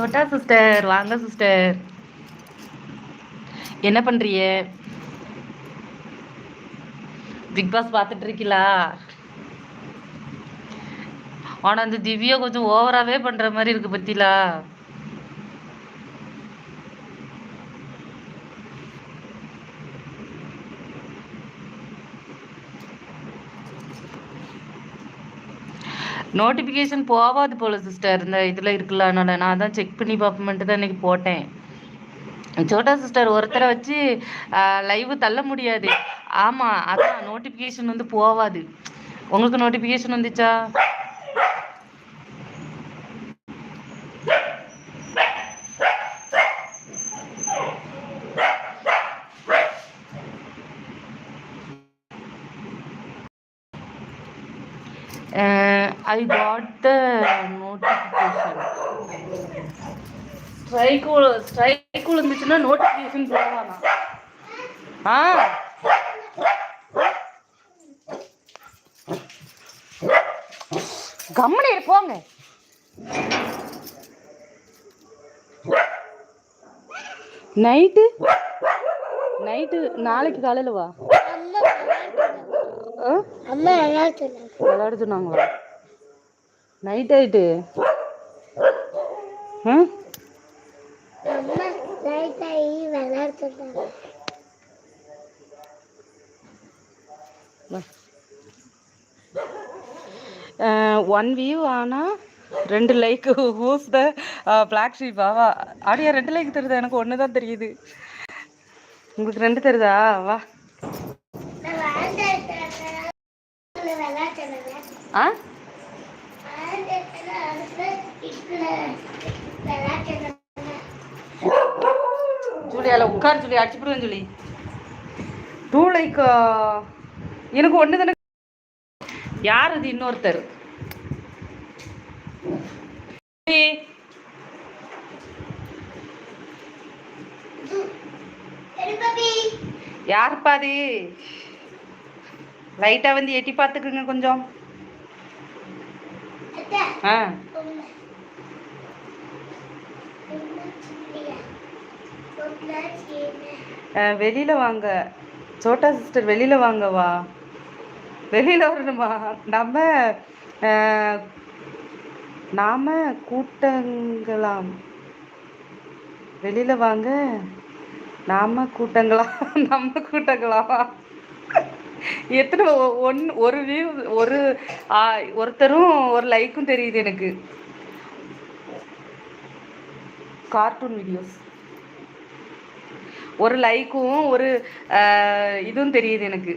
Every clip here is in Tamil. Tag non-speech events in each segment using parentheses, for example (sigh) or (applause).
சோட்டா சிஸ்டர். வாங்க சிஸ்டர். என்ன பண்றிய பிக் பாஸ் பார்த்துட்டு இருக்கீங்களா ஆனா அந்த திவ்யா கொஞ்சம் ஓவராவே பண்ற மாதிரி இருக்கு பத்திலா? நோட்டிஃபிகேஷன் போகாது போல சிஸ்டர் இந்த இதில் இருக்குல்ல நான் தான் செக் பண்ணி பார்ப்போம்ட்டு தான் இன்னைக்கு போட்டேன். சோட்டா சிஸ்டர் ஒருத்தரை வச்சு லைவ் தள்ள முடியாது. ஆமாம் அதான் நோட்டிஃபிகேஷன் வந்து போகாது உங்களுக்கு நோட்டிஃபிகேஷன் வந்துச்சா? I got the notification strike strike விழுந்துச்சுன்னா notification போவானா ஆ. கம்மனே போங்க. நைட்டு? நைட்டு நாளைக்கு காலையில் வா. அம்மா நல்லா சொன்னாங்க விளையாட சொன்னாங்களா? நைட் ஆயிட்டு. சொன்னாங்க ஒன் வியூ ஆனால் ரெண்டு like who's the black sheep ஆவா அப்படியா ரெண்டு லைக் தெரியுதா எனக்கு ஒன்று தான் தெரியுது. உங்களுக்கு ரெண்டு தெரியுதா வா. ஆ? ஜூலியால உட்கார் ஜூலி அடிச்சுடுவேன் ஜூலி. டூ லைக் எனக்கு ஒன்று தானே. யார் அது இன்னொருத்தர்? யாருப்பா அது? லைட்டாக வந்து எட்டி பார்த்துக்குங்க கொஞ்சம். ஆ. வெளியில வாங்க. சோட்டா சிஸ்டர் வெளியில வாங்க வா. வெளியில வரணுமா? நம்ம அஹ், நாம கூட்டங்களாம். வெளியில வாங்க. நாம கூட்டங்களா? (laughs) நம்ம கூட்டங்களா? எத்தனை ஒன் ஒரு வியூ ஒரு ஒருத்தரும் ஒரு லைக்கும் தெரியுது எனக்கு. கார்ட்டூன் வீடியோஸ் ஒரு லைக்கும் ஒரு இதுவும் தெரியுது எனக்கு.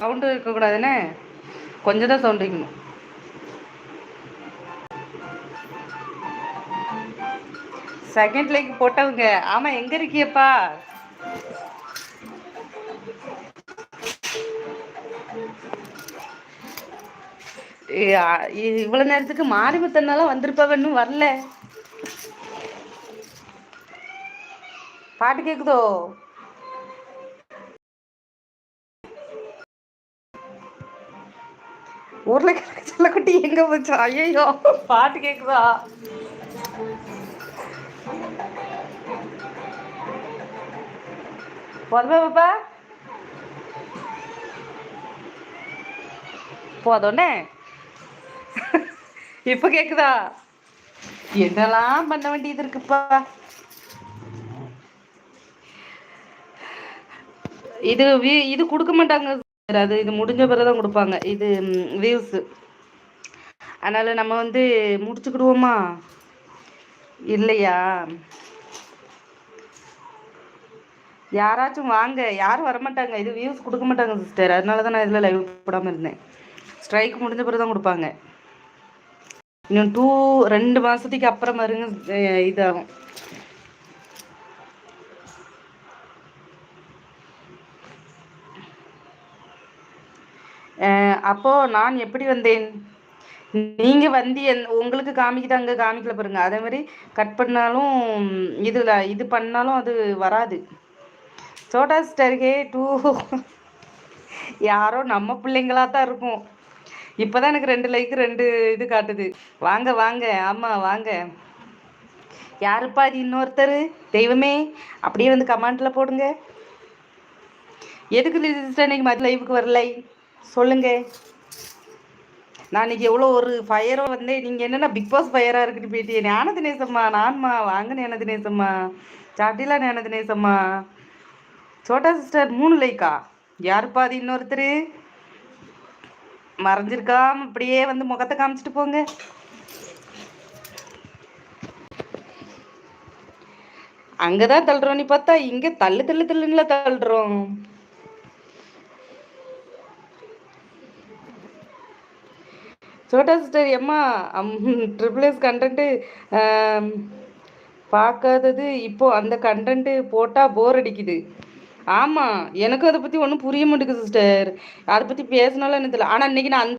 சவுண்டு இருக்கக்கூடாதுன்னு? கொஞ்சம் தான் சவுண்டு வைக்கணும். செகண்ட் லைக் போட்டவங்க. ஆமாம் எங்கே இருக்கியப்பா? இவ்வளவு நேரத்துக்கு மாரிமுத்தனால வந்திருப்பவன்னு வரல. பாட்டு கேக்குதோ? உருளைக்கிழங்கு செல்லக்குட்டி எங்க போச்சு? ஐயோ பாட்டு கேக்குதா? போதுமா பாப்பா? போதோன்னே இப்ப கேக்குதா? என்னெல்லாம் பண்ண வேண்டியது இருக்குப்பா? இது இது கொடுக்க மாட்டாங்க அது இது முடிஞ்ச பிறகுதான் கொடுப்பாங்க. இது வியூஸ் அதனால நம்ம வந்து முடிச்சுக்கிடுவோமா? இல்லையா? யாராச்சும் வாங்க. யாரும் வரமாட்டாங்க. இது வியூஸ் கொடுக்க மாட்டாங்க சிஸ்டர் அதனால தான் நான் இதில் லைவ் போடாமல் இருந்தேன். ஸ்ட்ரைக் முடிஞ்ச பிறகு தான் கொடுப்பாங்க. இன்னும் டூ ரெண்டு மாதத்துக்கு அப்புறம் பாருங்க இதாகும். அப்போ நான் எப்படி வந்தேன்? நீங்க வந்து என்- உங்களுக்கு காமிக்குது அங்க காமிக்கல பாருங்க. அதே மாதிரி கட் பண்ணாலும் இதுல இது பண்ணாலும் அது வராது. சோட்டா ஸ்டர்கே டூ. யாரோ நம்ம பிள்ளைங்களா தான் இருக்கும் இப்போதான் எனக்கு ரெண்டு லைக் ரெண்டு இது காட்டுது. வாங்க வாங்க ஆமாம் வாங்க. யாருப்பா அது இன்னொருத்தர்? தெய்வமே அப்படியே வந்து கமெண்ட்டில் போடுங்க. எதுக்கு சிஸ்டர் இன்னைக்கு மதிய லைவுக்கு வரலை? சொல்லுங்க. நான் இன்னைக்கு எவ்வளோ ஒரு ஃபயரோ வந்தேன். நீங்கள் என்னென்னா பிக் பாஸ் ஃபயராக இருக்குன்னு போயிட்டு ஞான தினேசம்மா நான்மா வாங்க ஞான தினேசம்மா. சாட்டிலா ஞான தினேசம்மா. சோட்டா சிஸ்டர் மூணு லைக்கா யாருப்பா அது இன்னொருத்தர்? மறைஞ்சிருக்காம அப்படியே வந்து முகத்தை காமிச்சிட்டு போங்க. அங்கதான் தள்ளுறோம். நீ பார்த்தா இங்க தள்ளு தள்ளு தள்ளுல தள்ளுறோம். சோட்டா சிஸ்டர் எம்மா ட்ரிபிள் எஸ் கண்டென்ட்டு பார்க்காதது இப்போ அந்த கண்டென்ட்டு போட்டால் போர் அடிக்குது. ஆமாம் எனக்கும் அதை பற்றி ஒன்றும் புரிய மாட்டேங்குது சிஸ்டர் அதை பற்றி பேசினாலும் எனக்கு தெரியல. ஆனால் இன்னைக்கு நான் அந்த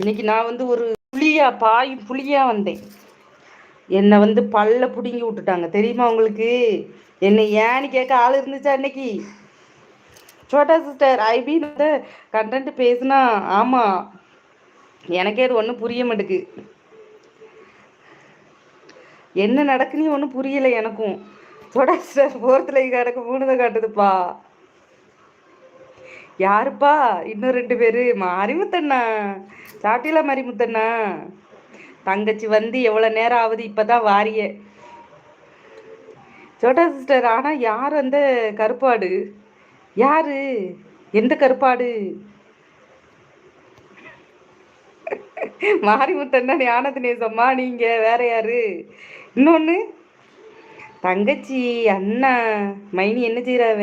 இன்னைக்கு நான் வந்து ஒரு புளியா பாய் புளியா வந்தேன். என்னை வந்து பல்ல பிடுங்கி விட்டுட்டாங்க. தெரியுமா உங்களுக்கு? என்னை ஏன்னு கேட்க ஆள் இருந்துச்சா இன்னைக்கு? சோட்டா சிஸ்டர் ஐபி வந்து கண்டென்ட் பேசுனா ஆமாம் எனக்கே அது ஒன்றும் புரிய மாட்டேக்கு என்ன நடக்குன்னு ஒன்றும் புரியலை எனக்கும். சோட்டா சிஸ்டர் ஃபோர்த்தில் கிடக்கு மூணு தான் காட்டுதுப்பா. யாருப்பா? இன்னும் ரெண்டு பேரு. மாரிமுத்தண்ணா சாட்டிலா மாரிமுத்தண்ணா தங்கச்சி வந்து எவ்வளோ நேரம் ஆகுது இப்பதான் வாரிய. சோட்டா சிஸ்டர் ஆனா யார் அந்த கருப்பாடு? யாரு? எந்த கருப்பாடு? மாரிமுத்தண்ணா ஞானத்து நேசம்மா நீங்க வேற யாரு? இன்னொன்னு? தங்கச்சி அண்ணா மைனி என்ன செய்யறாவ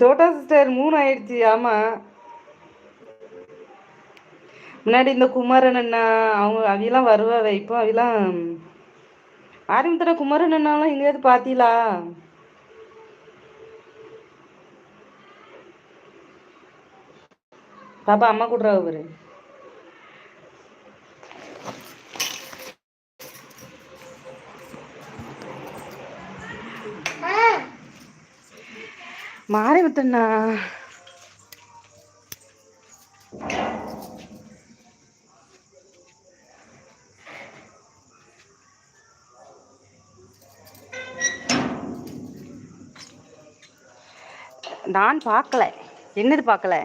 சோட்டா சிஸ்டர் மூணு ஆயிடுச்சு. ஆமா. முன்னாடி இந்த குமரன் அண்ணா அவங்க அவையெல்லாம் வருவாவ. இப்போ அவையெல்லாம் ஆரம்பத்துல குமரன் அண்ணாலாம் எங்கேயாவது பாத்தீங்களா பாப்பா அம்மா கூடுறாவ பாரு மாறி மாரிமுத்தண்ணா நான் பார்க்கல. என்னது பார்க்கல?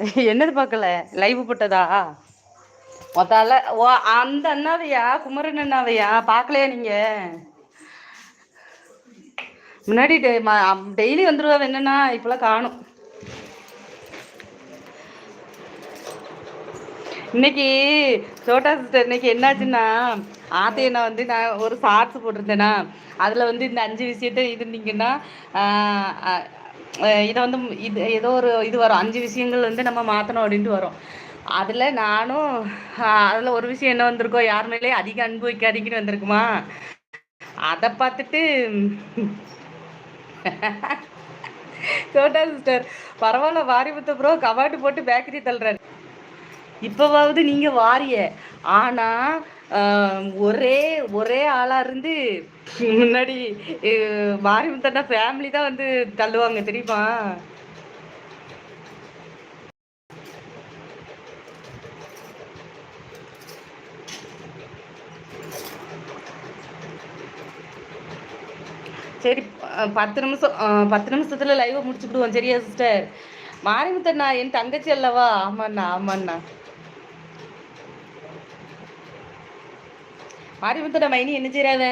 (laughs) என்னது பார்க்கல? லைவ் போட்டதா? மொத்தால ஓ அந்த அண்ணாவையா? குமரன் அண்ணாவையா? பார்க்கலையா நீங்க? முன்னாடி டெய்லி வந்துருவா என்னன்னா இப்பெல்லாம் காணும். இன்னைக்கு சோட்டா சிஸ்டர் இன்னைக்கு என்னாச்சுன்னா ஆத்தையனை வந்து நான் ஒரு ஷார்ட்ஸ் போட்டிருந்தேனா அதில் வந்து இந்த அஞ்சு விஷயத்த இருந்தீங்கன்னா இதை வந்து இது ஏதோ ஒரு இது வரும். அஞ்சு விஷயங்கள் வந்து நம்ம மாற்றணும் அப்படின்ட்டு வரும். அதில் நானும் அதில் ஒரு விஷயம் என்ன வந்திருக்கோ யார் மேலேயே அதிக அன்பு வைக்காதீங்கன்னு வந்திருக்குமா? அதை பார்த்துட்டு சோட்டா சிஸ்டர் பரவாயில்ல வாரிபுத்த ப்ரோ கபாட்டு போட்டு பேக்கரி தள்ளுறாரு. இப்போவாவது நீங்கள் வாரிய. ஆனால் ஒரே ஒரே ஆளாக இருந்து முன்னாடி மாரிமுத்தண்ணா ஃபேமிலி தான் வந்து தள்ளுவாங்க தெரியுமா? சரி பத்து நிமிஷம் பத்து நிமிஷத்துல லைவை முடிச்சுக்கிடுவோம் சரியா சிஸ்டர் மாரிமுத்தண்ணா என் தங்கச்சி அல்லவா? ஆமாண்ணா ஆமாண்ணா. மாரிமுத்தண்ணா மைனி என்ன செய்யறாவ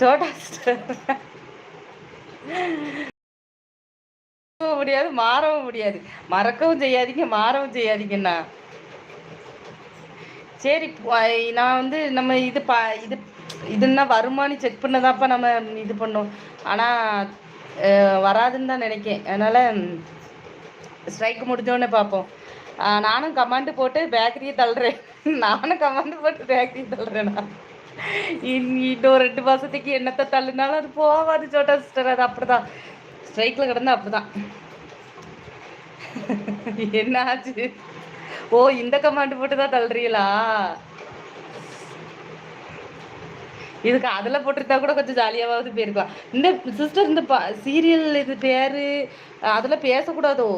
சோட்டா சிஸ்டர் முடியாது மாறவும் முடியாது. மறக்கவும் செய்யாதீங்க மாறவும் செய்யாதீங்கண்ணா. சரி நான் வந்து நம்ம இது பா இது இதுன்னா வருமானு செக் பண்ணதாப்பா நம்ம இது பண்ணோம். ஆனால் வராதுன்னு தான் நினைக்கேன். அதனால் ஸ்ட்ரைக் முடிஞ்சோடனே பார்ப்போம். நானும் கமாண்டு போட்டு பேக்கரியை தள்ளுறேன். நானும் கமாண்டு போட்டு பேக்கரியை தள்ளுறேண்ணா. இன்னும் ரெண்டு மாதத்துக்கு என்னத்தை தள்ளுனாலும் அது போகாது சோட்டா சிஸ்டர். அது அப்படிதான். ஸ்ட்ரைக்கில் கிடந்தா அப்படிதான். என்ன ஆச்சு ஓ இந்த கமாண்ட் போட்டு தான் தள்ளுறீங்களா? இதுக்கு அதில் போட்டிருந்தா கூட கொஞ்சம் ஜாலியாவது போயிருக்கலாம். இந்த சிஸ்டர் இந்த சீரியல் இது பேரு அதில் பேசக்கூடாதோ?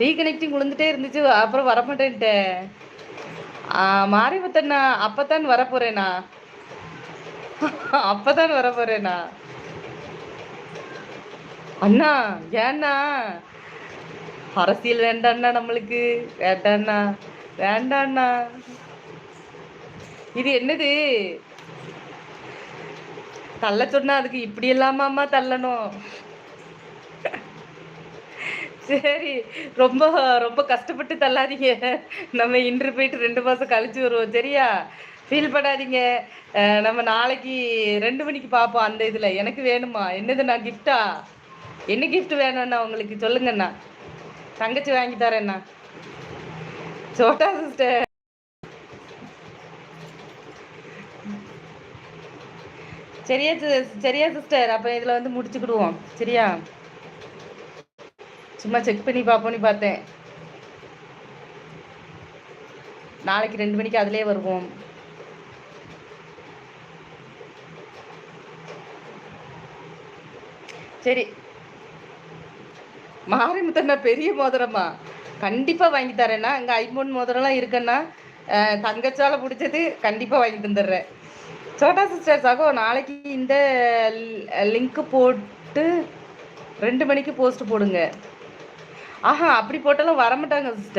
ரீகனெக்டிங் விழுந்துட்டே இருந்துச்சு அப்புறம் வரமாட்டேன்ட்டேன். மாரிமுத்தண்ணா அப்பதான் வரப்போறேனா அப்பதான் வரப்போறேனா அண்ணா ஏண்ணா? அரசியல் வேண்டாண்ணா நம்மளுக்கு. வேண்டாண்ணா. வேண்டாண்ணா. இது என்னது? தள்ள சொன்னா அதுக்கு இப்படி இல்லாமாம்மா தள்ளணும். சரி ரொம்ப ரொம்ப கஷ்டப்பட்டு தள்ளாதீங்க. நம்ம இன்று போயிட்டு ரெண்டு மாதம் கழிச்சு வருவோம். சரியா? ஃபீல் பண்ணாதீங்க. நம்ம நாளைக்கு ரெண்டு மணிக்கு பார்ப்போம் அந்த இதில். எனக்கு வேணுமா? என்னதுண்ணா கிஃப்டா என்ன கிஃப்ட் வேணும்ண்ணா உங்களுக்கு? சொல்லுங்கண்ணா தங்கச்சி வாங்கி தரேண்ணா சோட்டா சிஸ்டர் சரியா சரியா சிஸ்டர் அப்போ இதில் வந்து முடிச்சுக்கிடுவோம். சரியா? சும்மா செக் பண்ணி பார்ப்போன்னு பார்த்தேன். நாளைக்கு ரெண்டு மணிக்கு அதிலே வருவோம். சரி. மாரிமுத்தண்ணா பெரிய மோதிரமா? கண்டிப்பாக வாங்கி தரேண்ணா இங்கே ஐம்பொன் மோதிரம்லாம் இருக்குண்ணா தங்கச்சால் தங்கச்சால பிடிச்சது கண்டிப்பாக வாங்கி தந்துடுறேன். சோட்டா சிஸ்டர் சகோ நாளைக்கு இந்த லிங்க்கு போட்டு ரெண்டு மணிக்கு போஸ்ட் போடுங்க. ஆஹா அப்படி போட்டாலும் வரமாட்டாங்க சிஸ்டர்